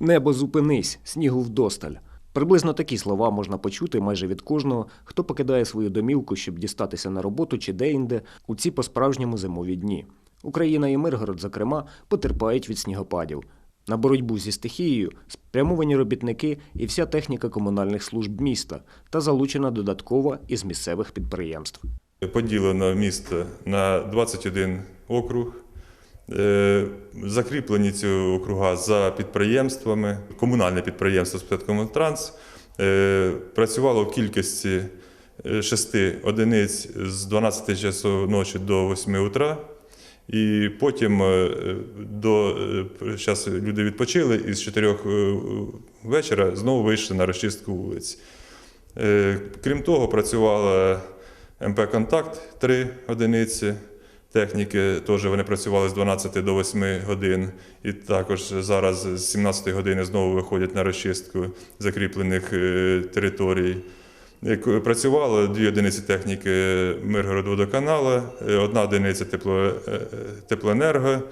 Небо зупинись, снігу вдосталь. Приблизно такі слова можна почути майже від кожного, хто покидає свою домівку, щоб дістатися на роботу чи деінде у ці по-справжньому зимові дні. Україна і Миргород, зокрема, потерпають від снігопадів. На боротьбу зі стихією спрямовані робітники і вся техніка комунальних служб міста та залучена додатково із місцевих підприємств. Поділено місто на 21 округ. Е, Закріплені ці округа за підприємствами. Комунальне підприємство «Спецкомунтранс» е, працювало в кількості 6 одиниць з 12 часов ночі до 8 утра. І потім е, до зараз люди відпочили і з 4 вечора знову вийшли на розчистку вулиць. Е, Крім того, працювала МП Контакт 3 одиниці. Техніки теж вони працювали з 12 до 8 годин. І також зараз з 17 години знову виходять на розчистку закріплених е, територій. Працювало дві одиниці техніки Миргородводоканала, е, одна одиниця тепло, е, теплоенерго.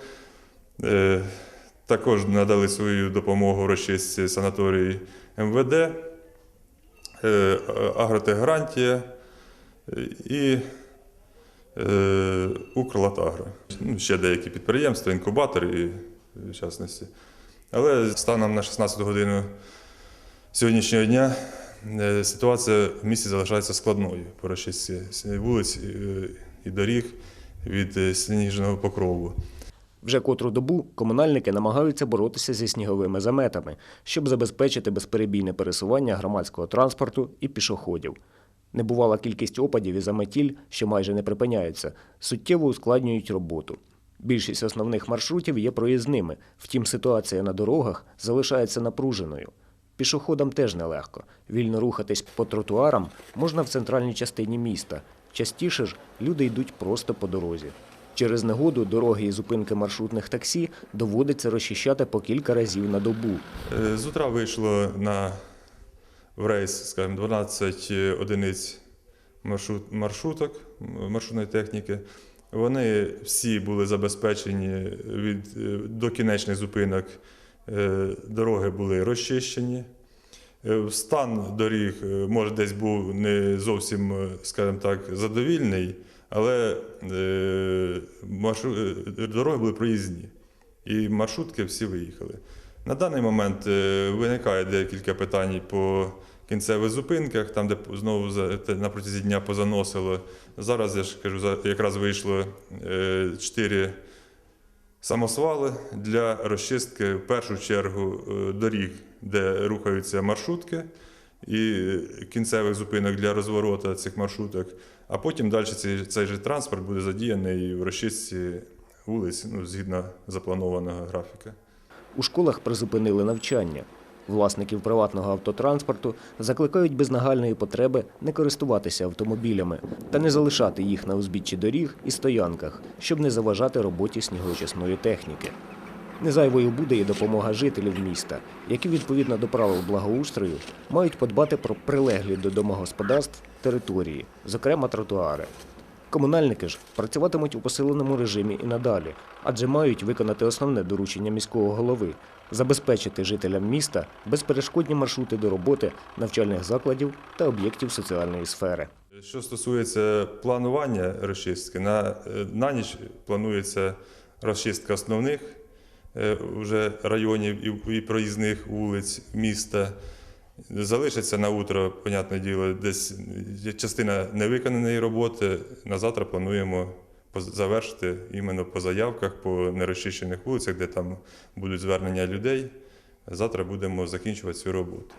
Також надали свою допомогу розчистці санаторії МВД, Агротехгарантія і Укрлатагро. Ну, ще деякі підприємства, інкубатори в частності. Але станом на 16 годину сьогоднішнього дня е, ситуація в місті залишається складною по розчистці вулиць е, і доріг від е, сніжного покрову. Вже котру добу комунальники намагаються боротися зі сніговими заметами, щоб забезпечити безперебійне пересування громадського транспорту і пішоходів. Небувала кількість опадів і заметіль, що майже не припиняються, суттєво ускладнюють роботу. Більшість основних маршрутів є проїзними, втім ситуація на дорогах залишається напруженою. Пішоходам теж нелегко. Вільно рухатись по тротуарам можна в центральній частині міста. Частіше ж люди йдуть просто по дорозі. Через негоду дороги і зупинки маршрутних таксі доводиться розчищати по кілька разів на добу. Е, З утра вийшло на в рейс, скажімо, 12 одиниць маршрут, маршруток, маршрутної техніки. Вони всі були забезпечені від, е, до кінечних зупинок. Е, Дороги були розчищені. Е, Стан доріг, е, може, десь був не зовсім, е, скажімо так, задовільний, але е, е, дороги були проїзні. І маршрутки всі виїхали. На даний момент е, виникає декілька питань по кінцевих зупинках, там, де знову на протязі дня позаносило. Зараз я ж кажу, якраз вийшло е, чотири самосвали для розчистки в першу чергу е, доріг, де рухаються маршрутки, і е, кінцевих зупинок для розворота цих маршруток. А потім далі цей, цей же транспорт буде задіяний в розчистці вулиць ну, згідно запланованого графіка. У школах призупинили навчання. Власників приватного автотранспорту закликають без нагальної потреби не користуватися автомобілями та не залишати їх на узбіччі доріг і стоянках, щоб не заважати роботі снігоочисної техніки. Незайвою буде і допомога жителів міста, які відповідно до правил благоустрою мають подбати про прилеглі до домогосподарств території, зокрема тротуари. Комунальники ж працюватимуть у посиленому режимі і надалі, адже мають виконати основне доручення міського голови забезпечити жителям міста безперешкодні маршрути до роботи, навчальних закладів та об'єктів соціальної сфери. Що стосується планування розчистки, на, е, на ніч планується розчистка основних е, вже районів і, і проїзних вулиць міста. Залишиться на утро, понятне діло, десь частина невиконаної роботи. На завтра плануємо завершити іменно по заявках, по нерозчищених вулицях, де там будуть звернення людей. Завтра будемо закінчувати цю роботу.